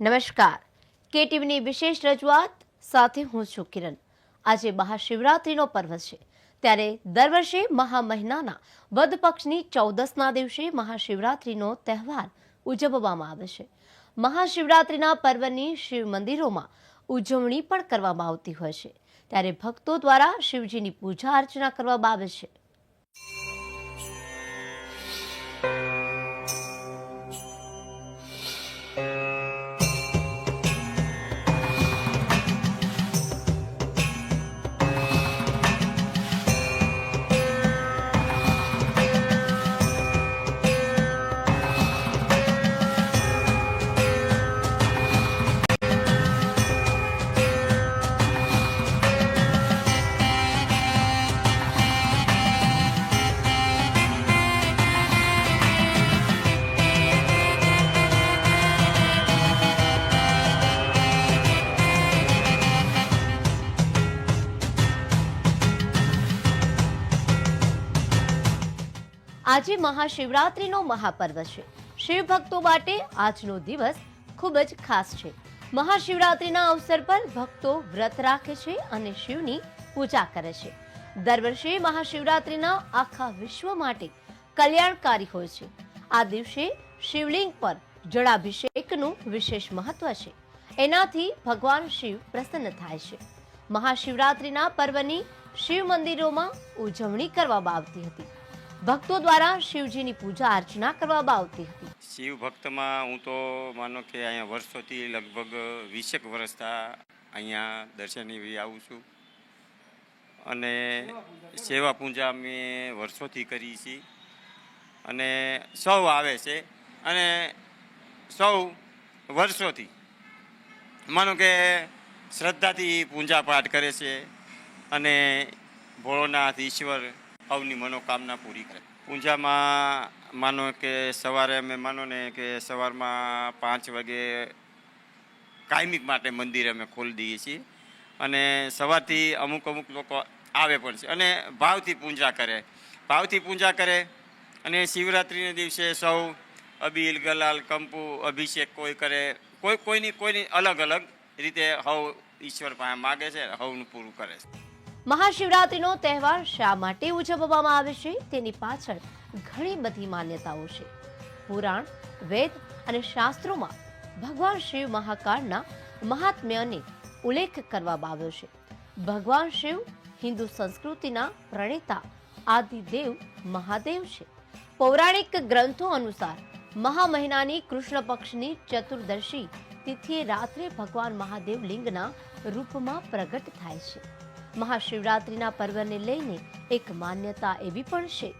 નમસ્કાર. કેટીવીની વિશેષ રજૂઆત સાથે હું છું કિરણ. આજે મહાશિવરાત્રિનો પર્વ છે. ત્યારે દર વર્ષે મહા મહિનાના વદ પક્ષની ચૌદસના દિવસે મહાશિવરાત્રિનો તહેવાર ઉજવવામાં આવે છે. મહાશિવરાત્રિના પર્વની શિવ મંદિરોમાં ઉજવણી પણ કરવામાં આવતી હોય છે. ત્યારે ભક્તો દ્વારા શિવજીની પૂજા અર્ચના કરવામાં આવે છે. આજે મહાશિવરાત્રિનો મહાપર્વ છે. શિવ ભક્તો માટે આજનો દિવસ ખૂબ જ ખાસ છે. મહાશિવરાત્રિના અવસર પર ભક્તો વ્રત રાખે છે અને શિવની પૂજા કરે છે. દર વર્ષે મહાશિવરાત્રિના આખા વિશ્વ માટે કલ્યાણકારી હોય છે. આ દિવસે શિવલિંગ પર જળાભિષેકનું વિશેષ મહત્વ છે. એનાથી ભગવાન શિવ પ્રસન્ન થાય છે. મહાશિવરાત્રિના પર્વની શિવ મંદિરોમાં ઉજવણી કરવામાં આવતી હતી. ભક્તો દ્વારા શિવજીની પૂજા અર્ચના કરવામાં આવતી હતી. શિવ ભક્તમાં હું તો માનો કે અહીંયા વર્ષોથી લગભગ વીસેક વર્ષતા અહીંયા દર્શને આવું છું. અને સેવા પૂજા મેં વર્ષોથી કરી છે. અને સૌ આવે છે. અને સૌ વર્ષોથી માનો કે શ્રદ્ધાથી પૂજા પાઠ કરે છે. અને ભોળોનાથ, ઈશ્વર સૌની મનોકામના પૂરી કરે. પૂજામાં માનો કે સવારે અમે માનો ને કે સવારમાં પાંચ વાગે કાયમિક માટે મંદિર અમે ખોલી દઈએ છીએ. અને સવારથી અમુક અમુક લોકો આવે પણ છે. અને ભાવથી પૂજા કરે. ભાવથી પૂજા કરે અને શિવરાત્રિના દિવસે સૌ અબીલ, ગલાલ કંપુ અભિષેક કોઈ કરે. કોઈ કોઈની કોઈની અલગ અલગ રીતે હવ ઈશ્વર પાસે માગે છે, હવનું પૂરું કરે છે. મહાશિવરાત્રિનો તહેવાર શા માટે ઉજવવામાં આવે છે? તેની પાછળ ઘણી બધી માન્યતાઓ છે. પુરાણ, વેદ અને શાસ્ત્રોમાં ભગવાન શિવ મહાકાળના મહાત્મ્યને ઉલ્લેખ કરવામાં આવ્યો છે. ભગવાન શિવ હિન્દુ સંસ્કૃતિના પ્રણેતા આદિદેવ મહાદેવ છે. પૌરાણિક ગ્રંથો અનુસાર મહા મહિનાની કૃષ્ણ પક્ષની ચતુર્દશી તિથિએ રાત્રે ભગવાન મહાદેવ લિંગના રૂપમાં પ્રગટ થાય છે. મહાશિવરાત્રિના પર્વને લઈને એક માન્યતા એવી પણ છે.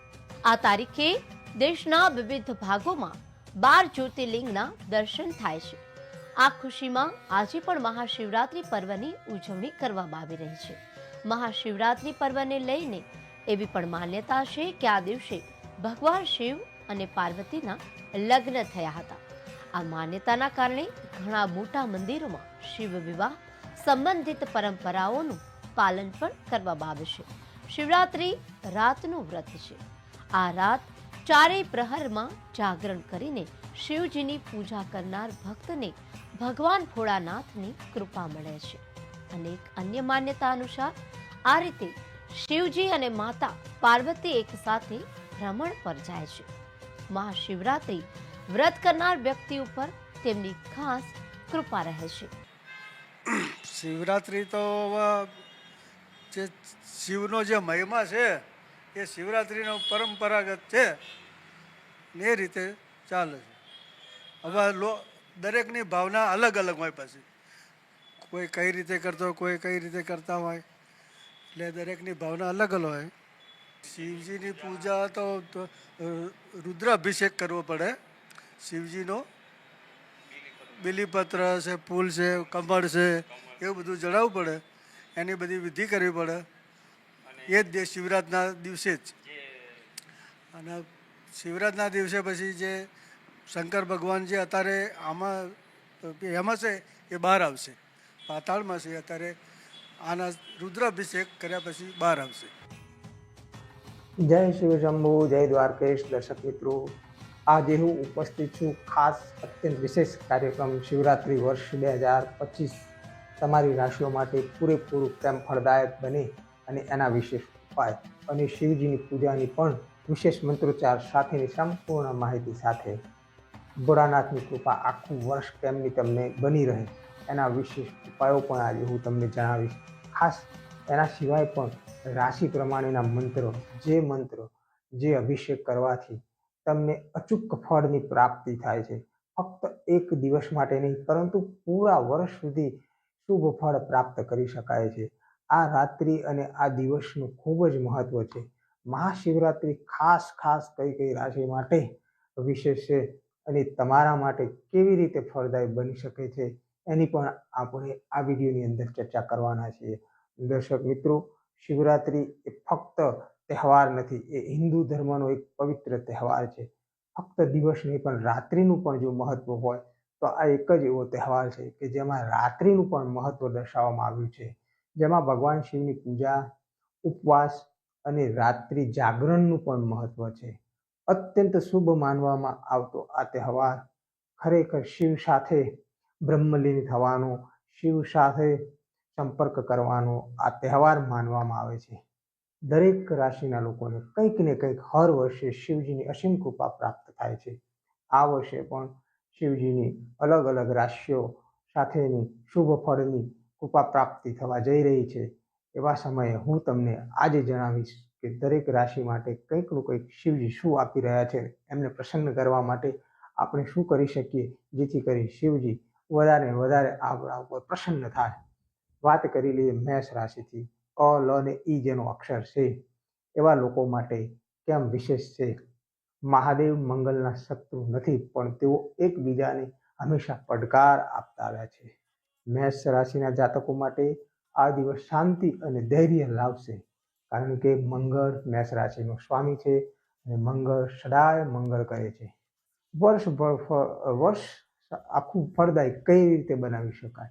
આ તારીખે દેશના વિવિધ ભાગોમાં બાર જ્યોતિર્લિંગના દર્શન થાય છે. આ ખુશીમાં આજે પણ મહાશિવરાત્રિ પર્વની ઉજવણી કરવામાં આવી રહી છે. મહાશિવરાત્રિ પર્વને લઈને એવી પણ માન્યતા છે કે આ દિવસે ભગવાન શિવ અને પાર્વતીના લગ્ન થયા હતા. આ માન્યતાના કારણે ઘણા મોટા મંદિરોમાં શિવ વિવાહ સંબંધિત પરંપરાઓનું પાલન પણ કરવામાં આવે છે. શિવરાત્રિ રાતનું વ્રત છે. આ રાત ચારેય પ્રહરમાં જાગરણ કરીને શિવજીની પૂજા કરનાર ભક્તને ભગવાન ભોળાનાથની કૃપા મળે છે. અને એક અન્ય માન્યતા અનુસાર આ રીતે શિવજી અને માતા પાર્વતી એક સાથે ભ્રમણ પર જાય છે. મહાશિવરાત્રિ વ્રત કરનાર વ્યક્તિ ઉપર તેમની ખાસ કૃપા રહે છે. શિવરાત્રિ તો જે શિવનો જે મહિમા છે એ શિવરાત્રિનો પરંપરાગત છે ને એ રીતે ચાલે છે. હવે લો દરેકની ભાવના અલગ અલગ હોય પછી. કોઈ કઈ રીતે કરતો કોઈ કઈ રીતે કરતા હોય એટલે દરેકની ભાવના અલગ અલગ હોય. શિવજીની પૂજા તો, રુદ્રાભિષેક કરવો પડે શિવજીનો. બિલીપત્ર છે ફૂલ છે કમળ છે એવું બધું જણાવવું પડે. એની બધી વિધિ કરવી પડે. એ જ દે શિવરાતના દિવસે જ. અને શિવરાતના દિવસે પછી જે શંકર ભગવાન જે અત્યારે આમાં એમાં છે એ બહાર આવશે. પાતાળમાં છે અત્યારે આના રુદ્રાભિષેક કર્યા પછી બહાર આવશે. જય શિવ શંભુ જય દ્વારકેશ દર્શક મિત્રો. આજે હું ઉપસ્થિત છું ખાસ અત્યંત વિશેષ કાર્યક્રમ શિવરાત્રિ વર્ષ બે હજાર પચીસ તમારી રાશિઓ માટે પૂરેપૂરું પ્રેમ ફળદાયક બને અને એના વિશેષ ઉપાય અને શિવજીની પૂજાની પણ વિશેષ મંત્રોચ્ચાર સાથેની સંપૂર્ણ માહિતી સાથે. ભોળાનાથની કૃપા આખું વર્ષ કેમની તમને બની રહે, એના વિશેષ ઉપાયો પણ આજે હું તમને જણાવીશ. ખાસ એના સિવાય પણ રાશિ પ્રમાણેના મંત્રો, જે મંત્ર, જે અભિષેક કરવાથી તમને અચૂક ફળની પ્રાપ્તિ થાય છે. ફક્ત એક દિવસ માટે નહીં, પરંતુ પૂરા વર્ષ સુધી શુભ ફળ પ્રાપ્ત કરી શકાય છે. આ રાત્રિ અને આ દિવસનું ખૂબ જ મહત્વ છે. મહાશિવરાત્રિ ખાસ ખાસ કઈ કઈ રાશિ માટે વિશેષ છે અને તમારા માટે કેવી રીતે ફળદાયી બની શકે છે એની પણ આપણે આ વિડીયોની અંદર ચર્ચા કરવાના છીએ. દર્શક મિત્રો, શિવરાત્રિ એ ફક્ત તહેવાર નથી, એ હિન્દુ ધર્મનો એક પવિત્ર તહેવાર છે. ફક્ત દિવસ નહીં પણ રાત્રિનું પણ જો મહત્વ હોય તો આ એક જ એવો તહેવાર છે કે જેમાં રાત્રિનું પણ મહત્વ દર્શાવવામાં આવ્યું છે. જેમાં ભગવાન શિવની પૂજા, ઉપવાસ અને રાત્રિ જાગરણનું પણ મહત્વ છે. અત્યંત શુભ માનવામાં આવતો આ તહેવાર ખરેખર શિવ સાથે બ્રહ્મલીન થવાનો, શિવ સાથે સંપર્ક કરવાનો આ તહેવાર માનવામાં આવે છે. દરેક રાશિના લોકોને કંઈક ને કંઈક હર વર્ષે શિવજીની અસીમ કૃપા પ્રાપ્ત થાય છે. આ વર્ષે પણ શિવજીની અલગ અલગ રાશિઓ સાથેની શુભ ફળની કૃપા પ્રાપ્તિ થવા જઈ રહી છે. એવા સમયે હું તમને આજે જણાવીશ કે દરેક રાશિ માટે કંઈકનું કંઈક શિવજી શું આપી રહ્યા છે, એમને પ્રસન્ન કરવા માટે આપણે શું કરી શકીએ, જેથી કરી શિવજી વધારે ને વધારે આપણા ઉપર પ્રસન્ન થાય. વાત કરી લઈએ મેષ રાશિથી. અ, લ અને ઈ જેનો અક્ષર છે. એવા લોકો માટે કેમ વિશેષ છે? મહાદેવ મંગલના શત્રુ નથી, પણ તેઓ એકબીજાને હંમેશા પડકાર આપતા આવ્યા છે. મેષ રાશિના જાતકો માટે આ દિવસ શાંતિ અને ધૈર્ય લાવશે, કારણ કે મંગળ મેષ રાશિનો સ્વામી છે અને મંગળ સદાય મંગળ કરે છે. વર્ષભર ફ- વર્ષ આખું ફળદાયી કઈ રીતે બનાવી શકાય?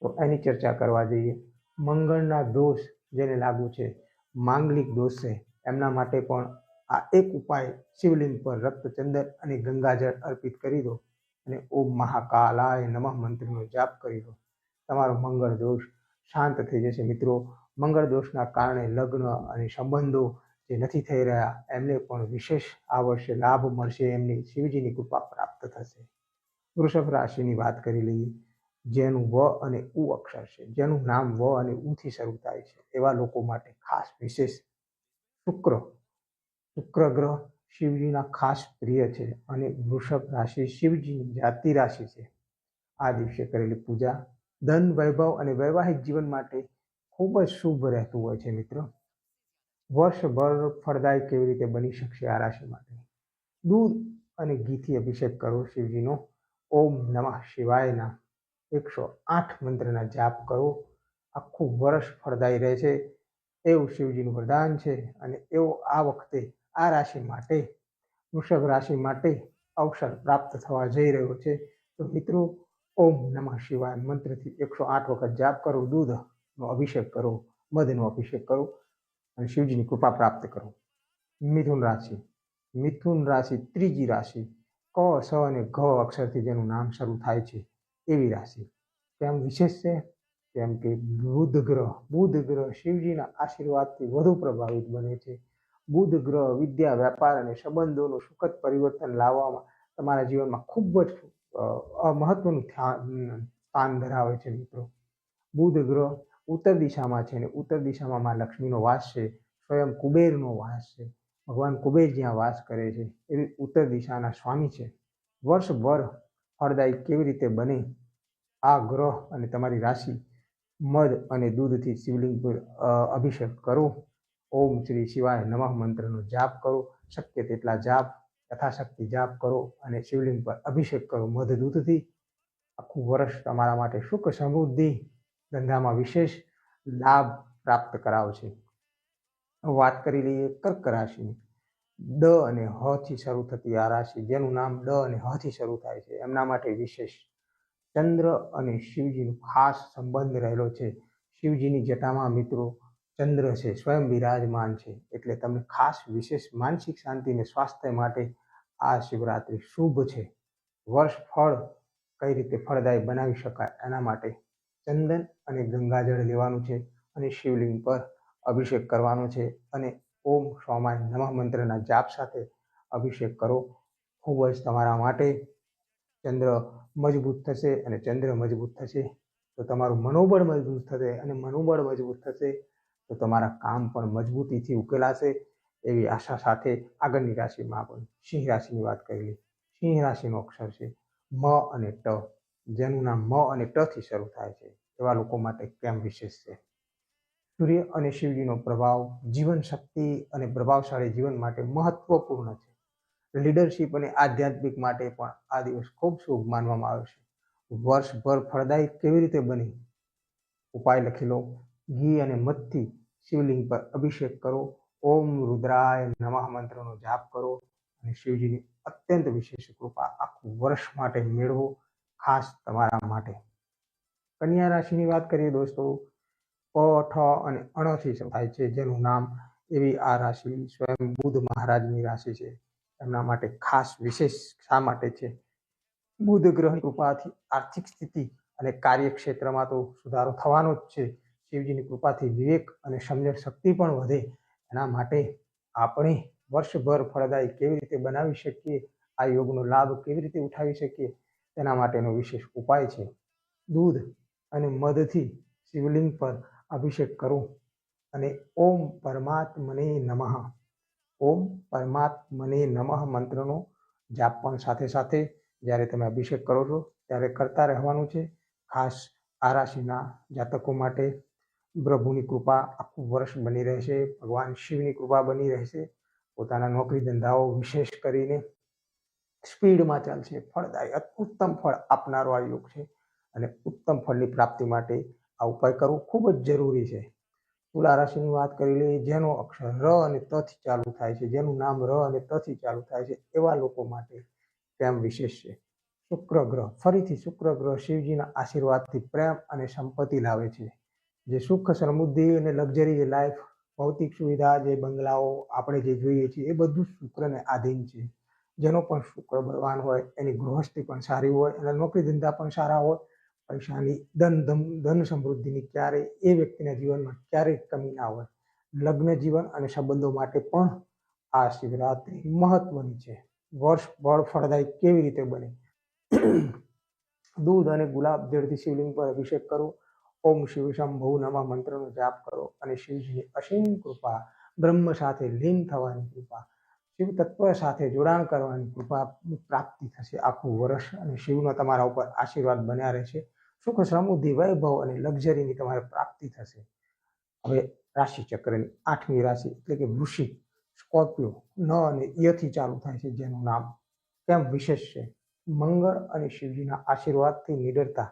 તો એની ચર્ચા કરવા જઈએ. મંગળના દોષ જેને લાગુ છે, માંગલિક દોષ છે, એમના માટે પણ આ એક ઉપાય શિવલિંગ પર રક્તચંદન અને ગંગાજળ અર્પિત કરી દો અને ઓમ મહાકાલાય નમઃ મંત્રનો જાપ કરી દો. તમારો મંગળ દોષ શાંત થઈ જશે મિત્રો. મંગળ દોષના કારણે લગ્ન અને સંબંધો જે નથી થઈ રહ્યા, એમને પણ વિશેષ આ લાભ મળશે. એમની શિવજીની કૃપા પ્રાપ્ત થશે. વૃષભ રાશિની વાત કરી લઈએ. જેનું વ અને ઉ અક્ષર છે. જેનું નામ વ અને ઉથી શરૂ થાય છે. એવા લોકો માટે ખાસ વિશેષ શુક્ર શુક્ર શિવજીના ખાસ પ્રિય છે અને વૃષભ રાશિ શિવજીની જાતિ રાશિ છે. આ દિવસે કરેલી પૂજા ધન, વૈભવ અને વૈવાહિક જીવન માટે ખૂબ જ શુભ રહેતું હોય છે મિત્રો. વર્ષભર ફળદાયી કેવી રીતે બની શકશે આ રાશિ માટે? દૂધ અને ઘીથી અભિષેક કરો શિવજીનો. ઓમ નમઃ શિવાયના એકસો આઠ મંત્રના જાપ કરો. આખું વર્ષ ફળદાયી રહે છે. એવું શિવજીનું વરદાન છે અને એવો આ વખતે આ રાશિ માટે, વૃષભ રાશિ માટે અવસર પ્રાપ્ત થવા જઈ રહ્યો છે. તો મિત્રો, ઓમ નમઃ શિવાય મંત્રથી એકસો આઠ વખત જાપ કરો દૂધનો અભિષેક કરો મધનો અભિષેક કરો અને શિવજીની કૃપા પ્રાપ્ત કરો. મિથુન રાશિ મિથુન રાશિ ત્રીજી રાશિ, ક, સ અને ઘ અક્ષરથી જેનું નામ શરૂ થાય છે એવી રાશિ. કેમ વિશેષ છે? કેમ કે બુધ ગ્રહ બુધ ગ્રહ શિવજીના આશીર્વાદથી વધુ પ્રભાવિત બને છે. બુધ ગ્રહ, વિદ્યા વેપાર અને સંબંધોનું સુખદ પરિવર્તન લાવવામાં તમારા જીવનમાં ખૂબ જ મહત્વનું સ્થાન ધરાવે છે મિત્રો. બુધ ગ્રહ ઉત્તર દિશામાં છે અને ઉત્તર દિશામાં માં લક્ષ્મીનો વાસ છે, સ્વયં કુબેરનો વાસ છે. ભગવાન કુબેર જ્યાં વાસ કરે છે, એવી ઉત્તર દિશાના સ્વામી છે. વર્ષભર ફળદાયી કેવી રીતે બને? આ ગ્રહ અને તમારી રાશિ, મધ અને દૂધથી શિવલિંગ પર અભિષેક કરો. ઓમ શ્રી શિવાય નમઃ મંત્રનો જાપ કરો, શક્ય તેટલા જાપ, યથાશક્તિ જાપ કરો અને શિવલિંગ પર અભિષેક કરો મધ દૂધથી. આખું વર્ષ તમારા માટે સુખ સમૃદ્ધિ, ધંધામાં વિશેષ લાભ પ્રાપ્ત કરાવશે વાત કરી લઈએ કર્ક રાશિની. ડ અને હ થી શરૂ થતી આ રાશિ, જેનું નામ ડ અને હ થી શરૂ થાય છે, એમના માટે વિશેષ. ચંદ્ર અને શિવજીનો ખાસ સંબંધ રહેલો છે. શિવજીની જટામાં મિત્રો ચંદ્ર છે, સ્વયં વિરાજમાન છે. એટલે તમે ખાસ વિશેષ માનસિક શાંતિ અને સ્વાસ્થ્ય માટે આ શિવરાત્રિ શુભ છે. વર્ષ ફળ કઈ રીતે ફળદાયી બનાવી શકાય એના માટે ચંદન અને ગંગાજળ લેવાનું છે અને શિવલિંગ પર અભિષેક કરવાનો છે અને ઓમ સ્વામાય નમઃ મંત્રના જાપ સાથે અભિષેક કરો. ખૂબ જ તમારા માટે ચંદ્ર મજબૂત થશે અને ચંદ્ર મજબૂત થશે. તો તમારું મનોબળ મજબૂત થશે અને મનોબળ મજબૂત થશે. તો તમારા કામ પણ મજબૂતીથી ઉકેલાશે એવી આશા સાથે આગળની રાશિમાં આપણે સિંહ રાશિની વાત કરી લઈએ સિંહ રાશિનો અક્ષર છે મ અને ટ, જેનું નામ મ અને ટ થી શરૂ થાય છે. એવા લોકો માટે કેમ વિશેષ છે? સૂર્ય અને શિવજીનો પ્રભાવ જીવન શક્તિ અને પ્રભાવશાળી જીવન માટે મહત્વપૂર્ણ છે. લીડરશિપ અને આધ્યાત્મિક માટે પણ આ દિવસ ખૂબ શુભ માનવામાં આવે છે. વર્ષભર ફળદાયી કેવી રીતે બની? ઉપાય લખી લો. ઘી અને મધથી શિવલિંગ પર અભિષેક કરો. ઓમ રુદ્રાય નમઃ મંત્રનો જાપ કરો અને શિવજીની અત્યંત વિશેષ કૃપા આખું વર્ષ માટે મેળવો, ખાસ તમારા માટે. કન્યા રાશિની વાત કરીએ દોસ્તો, પ, ઠ અને અણથી થાય છે, જેનું નામ એવી આ રાશિ સ્વયં બુદ્ધ મહારાજની રાશિ છે. એમના માટે ખાસ વિશેષ શા માટે છે? બુધ ગ્રહ કૃપાથી આર્થિક સ્થિતિ અને કાર્યક્ષેત્રમાં તો સુધારો થવાનો જ છે. શિવજીની કૃપાથી વિવેક અને સમજણ શક્તિ પણ વધે. એના માટે આપણે વર્ષભર ફળદાયી કેવી રીતે બનાવી શકીએ, આ યોગનો લાભ કેવી રીતે ઉઠાવી શકીએ, તેના માટેનો વિશેષ ઉપાય છે. દૂધ અને મધથી શિવલિંગ પર અભિષેક કરો અને ઓમ પરમાત્મને નમઃ. ઓમ પરમાત્મને નમઃ મંત્રનો જાપ પણ સાથે સાથે જ્યારે તમે અભિષેક કરો છો ત્યારે કરતા રહેવાનું છે. ખાસ આ રાશિના જાતકો માટે પ્રભુની કૃપા આખું વર્ષ બની રહેશે, ભગવાન શિવની કૃપા બની રહેશે, પોતાના નોકરી ધંધાઓ વિશેષ કરીને સ્પીડમાં ચાલશે. ફળદાય ઉત્તમ ફળ આપનારો આ યોગ છે અને ઉત્તમ ફળની પ્રાપ્તિ માટે આ ઉપાય કરવો ખૂબ જ જરૂરી છે. તુલા રાશિની વાત કરી લઈએ, જેનો અક્ષર ર અને તથી ચાલુ થાય છે, જેનું નામ ર અને તથી ચાલુ થાય છે, એવા લોકો માટે પ્રેમ વિશેષ છે. શુક્ર ગ્રહ, ફરીથી શુક્ર ગ્રહ શિવજીના આશીર્વાદથી પ્રેમ અને સંપત્તિ લાવે છે. જે સુખ, સમૃદ્ધિ અને લક્ઝરી લાઈફ ભૌતિક સુવિધા જે બંગલાઓ આપણે જે જોઈએ છીએ, એ બધું શુક્રને આધીન છે. જેનો પણ શુક્ર બળવાન હોય, એની ગૃહસ્થી પણ સારી હોય, એના નોકરી ધંધા પણ સારા હોય, પૈસાની ધન, ધમ, ધન સમૃદ્ધિની ક્યારેય એ વ્યક્તિના જીવનમાં ક્યારેય કમી ના હોય. લગ્ન જીવન અને સંબંધો માટે પણ આ શિવરાત્રિ મહત્વની છે. વર્ષ ભર ફળદાયી કેવી રીતે બને? દૂધ અને ગુલાબ, જળથી શિવલિંગ પર અભિષેક કરો. ઓમ શિવ શંભુ નમઃ મંત્રનો જાપ કરો અને શિવજીની અસીમ કૃપા, બ્રહ્મ સાથે લીન થવાની કૃપા, શિવ તત્વ સાથે જોડાણ કરવાની કૃપા પ્રાપ્તિ થશે આખું વર્ષ. અને શિવનો તમારા ઉપર આશીર્વાદ બન્યા રહેશે. સુખ, સમૃદ્ધિ, વૈભવ અને લક્ઝરીની તમારે પ્રાપ્તિ થશે. હવે રાશિ ચક્રની આઠમી રાશિ એટલે કે વૃશ્ચિક સ્કોર્પિયો, ન અને યથી ચાલુ થાય છે, જેનું નામ કેમ વિશેષ છે? મંગળ અને શિવજીના આશીર્વાદથી નિડરતા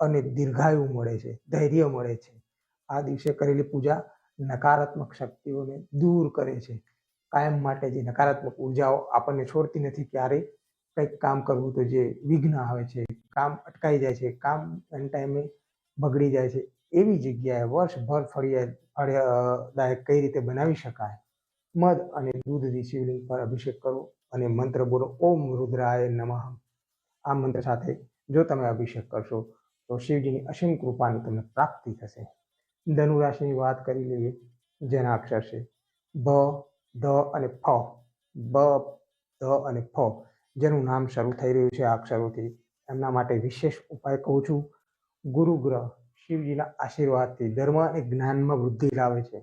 અને દીર્ઘાયુ મળે છે, ધૈર્ય મળે છે. આ દિવસે કરેલી પૂજા નકારાત્મક શક્તિઓને દૂર કરે છે. કાયમ માટે જે નકારાત્મક ઉર્જાઓ આપણને છોડતી નથી ક્યારેય, કંઈક કામ કરવું તો જે વિઘ્ન આવે છે, કામ અટકાઈ જાય છે, કામ એન ટાઈમે બગડી જાય છે, એવી જગ્યાએ વર્ષભર ફળિયા, ફળિયાદાયક કઈ રીતે બનાવી શકાય? મધ અને દૂધથી શિવલિંગ પર અભિષેક કરો અને મંત્ર બોલો, ઓમ રુદ્રાય નમઃ. આ મંત્ર સાથે જો તમે અભિષેક કરશો તો શિવજીની અસીમ કૃપાની તમને પ્રાપ્તિ થશે. ધનુરાશિની વાત કરી લઈએ, જેના અક્ષર છે ભ ધ અને ફ. બ, ધ અને ફ, જેનું નામ શરૂ થઈ રહ્યું છે આ અક્ષરોથી. એમના માટે વિશેષ ઉપાય કહું છું. ગુરુ ગ્રહ શિવજીના આશીર્વાદથી ધર્મ અને જ્ઞાનમાં વૃદ્ધિ લાવે છે.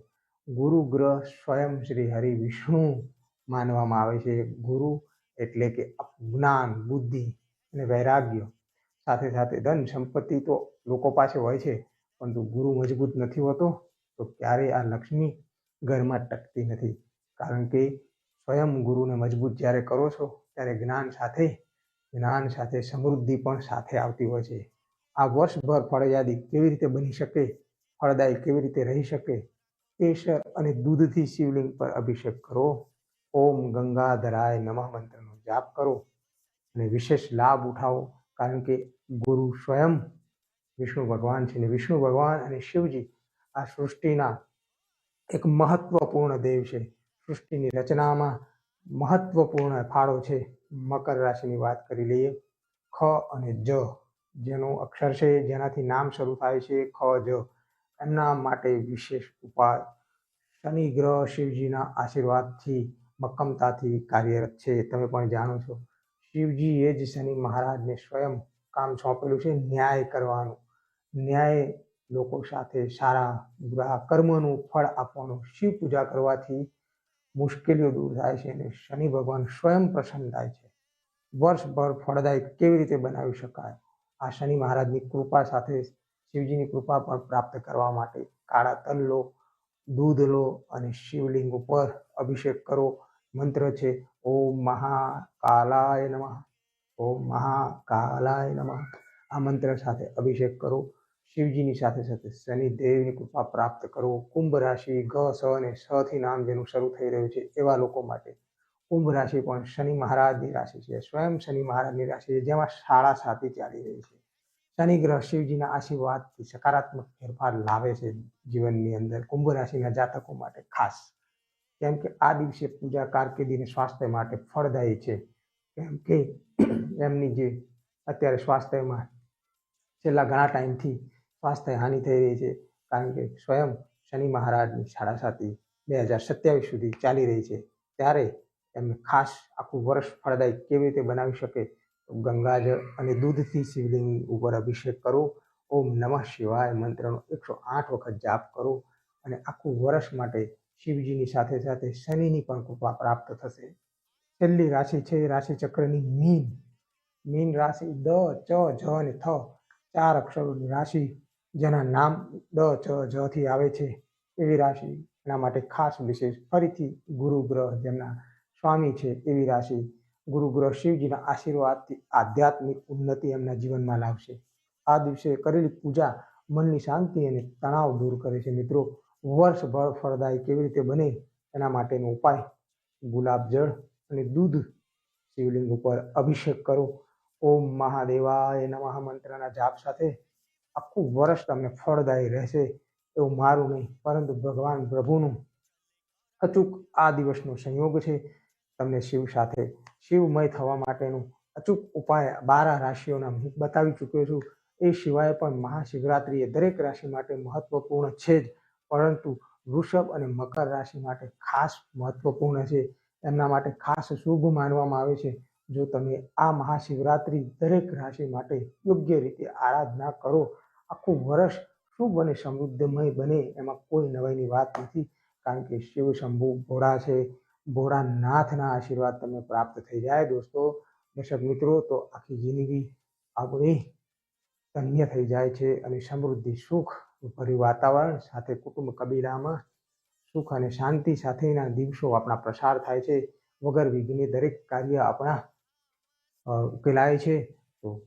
ગુરુ ગ્રહ સ્વયં શ્રી હરિ વિષ્ણુ માનવામાં આવે છે. ગુરુ એટલે કે જ્ઞાન, બુદ્ધિ અને વૈરાગ્ય. સાથે સાથે ધન સંપત્તિ તો લોકો પાસે હોય છે, પરંતુ ગુરુ મજબૂત નથી હોતો, તો ક્યારેય આ લક્ષ્મી ઘરમાં ટકતી નથી? કારણ કે સ્વયં ગુરુને મજબૂત જ્યારે કરો છો, ત્યારે જ્ઞાન સાથે જ્ઞાન સાથે સમૃદ્ધિ પણ સાથે આવતી હોય છે. આ વર્ષભર ફળયાદી કેવી રીતે બની શકે, ફળદાયી કેવી રીતે રહી શકે? કેસર અને દૂધથી શિવલિંગ પર અભિષેક કરો. ઓમ ગંગાધરાય નમઃ મંત્રનો જાપ કરો અને વિશેષ લાભ ઉઠાવો. કારણ કે ગુરુ સ્વયં વિષ્ણુ ભગવાન છે ને વિષ્ણુ ભગવાન અને શિવજી આ સૃષ્ટિના એક મહત્વપૂર્ણ દેવ છે. સૃષ્ટિની રચનામાં મહત્વપૂર્ણ ફાળો છે. મકર રાશિની વાત કરી લઈએ. ખ અને જ જેનું અક્ષર છે, જેનાથી નામ શરૂ થાય છે ખ, જ. એમના માટે વિશેષ ઉપાય. શનિ, ગ્રહ, શિવજીના આશીર્વાદથી મક્કમતાથી કાર્યરત છે. તમે પણ જાણો છો. શિવજી એ જ શનિ મહારાજને સ્વયં કામ સોંપેલું છે, ન્યાય કરવાનું. ન્યાય લોકો સાથે સારા, બુરા કર્મનું ફળ આપવાનું. શિવ પૂજા કરવાથી મુશ્કેલીઓ દૂર થાય છે અને શનિ ભગવાન સ્વયં પ્રસન્ન થાય છે. વર્ષભર ફળદાયક કેવી રીતે બનાવી શકાય? આ શનિ મહારાજની કૃપા સાથે શિવજીની કૃપા પણ પ્રાપ્ત કરવા માટે કાળા તલ લો દૂધ લો અને શિવલિંગ ઉપર અભિષેક કરો. મંત્ર છે. ઓમ મહાકાલાય નમઃ. ઓમ મહાકાલાય નમઃ. આ મંત્ર સાથે અભિષેક કરો. શિવજીની સાથે સાથે શનિદેવની કૃપા પ્રાપ્ત કરો. કુંભ રાશિ ગ સ અને સ થી નામ જેનું શરૂ થઈ રહ્યું છે એવા લોકો માટે કુંભ રાશિ પણ શનિ મહારાજની રાશિ છે. સ્વયં શનિ મહારાજની રાશિ છે, જેમાં શાળા સાથી ચાલી રહી છે. શનિ ગ્રહ શિવજીના આશીર્વાદથી સકારાત્મક ફેરફાર લાવે છે જીવનની અંદર કુંભ રાશિના જાતકો માટે ખાસ. કેમ કે આ દિવસે પૂજા કારકિર્દીને સ્વાસ્થ્ય માટે ફળદાયી છે. કેમ કે એમની જે અત્યારે સ્વાસ્થ્યમાં છેલ્લા ઘણા ટાઈમથી સ્વાસ્થ્ય હાનિ થઈ રહી છે. કારણ કે સ્વયં શનિ મહારાજની સાડા સાતી બે હજાર સત્યાવીસ સુધી ચાલી રહી છે. ત્યારે એમને ખાસ આખું વર્ષ ફળદાયી કેવી રીતે બનાવી શકે? ગંગાજળ અને દૂધથી શિવલિંગ ઉપર અભિષેક કરો. ઓમ નમઃ શિવાય મંત્રનો એકસો આઠ વખત જાપ કરો. અને આખું વર્ષ માટે શિવજીની સાથે સાથે શનિની પણ કૃપા પ્રાપ્ત થશે. છેલ્લી રાશિ છે રાશિ ચક્રની મીન. મીન રાશિ દ, ચ, જ અને થ. ચાર અક્ષરોની રાશિ જેના નામ દ, ચ, જ થી આવે છે. એવી રાશિ એના માટે ખાસ વિશેષ ફરીથી ગુરુ ગ્રહ જેમના સ્વામી છે એવી રાશિ ગુરુ ગ્રહ શિવજીના આશીર્વાદથી આધ્યાત્મિક ઉન્નતિ એમના જીવનમાં લાવશે. આ દિવસે કરેલી પૂજા મનની શાંતિ અને તણાવ દૂર કરે છે મિત્રો. વર્ષભર ફળદાયી કેવી રીતે બને એના માટેનો ઉપાય? ગુલાબ જળ અને દૂધ શિવલિંગ ઉપર અભિષેક કરો. ઓમ મહાદેવાય એના મંત્રના જાપ સાથે આખું વર્ષ તમને ફળદાયી રહેશે એવું મારું નહીં, પરંતુ ભગવાન પ્રભુનું અચૂક આ દિવસનો સંયોગ છે. તમને શિવ સાથે શિવમય થવા માટેનું અચૂક ઉપાય બારા રાશિઓના બતાવી ચૂક્યો છું. એ સિવાય પણ મહાશિવરાત્રિ એ દરેક રાશિ માટે મહત્વપૂર્ણ છે જ. પરંતુ વૃષભ અને મકર રાશિ માટે ખાસ મહત્વપૂર્ણ છે. એમના માટે ખાસ શુભ માનવામાં આવે છે. જો તમે આ મહાશિવરાત્રિ દરેક રાશિ માટે યોગ્ય રીતે આરાધના કરો, આખું વર્ષ શુભ અને સમૃદ્ધમય બને એમાં કોઈ નવાઈની વાત નથી. કારણ કે શિવ શંભુ ભોળા છે. ભોળાનાથના આશીર્વાદ તમને પ્રાપ્ત થઈ જાય દોસ્તો. દર્શક મિત્રો, તો આખી જિંદગી આપણી ધન્ય થઈ જાય છે અને સમૃદ્ધિ સુખ ભર્યું વાતાવરણ સાથે કુટુંબ કબીલામાં સુખ અને શાંતિ સાથેના દિવસો આપણા પ્રસાર થાય છે. વગર વિઘ્ને દરેક કાર્ય આપણા ઉકેલાય છે. તો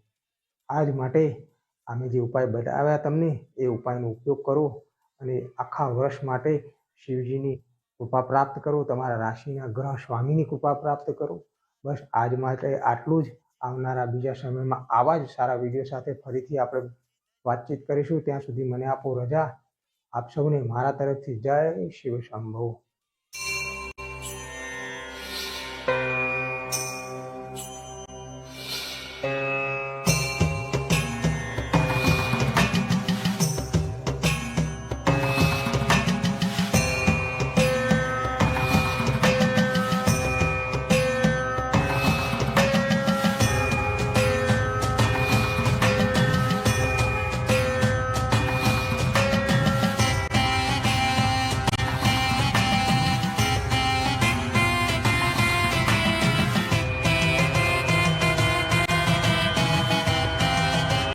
આજ માટે અમે જે ઉપાય બતાવ્યા તમને, એ ઉપાયનો ઉપયોગ કરો અને આખા વર્ષ માટે શિવજીની કૃપા પ્રાપ્ત કરો, તમારા રાશિના ગ્રહ સ્વામીની કૃપા પ્રાપ્ત કરો. બસ આજ માટે આટલું જ. આવનારા બીજા સમયમાં આવા જ સારા વીડિયો સાથે ફરીથી આપણે વાતચીત કરીશું. ત્યાં સુધી મને આપો રજા. આપ સૌને મારા તરફથી જય શિવ શંભુ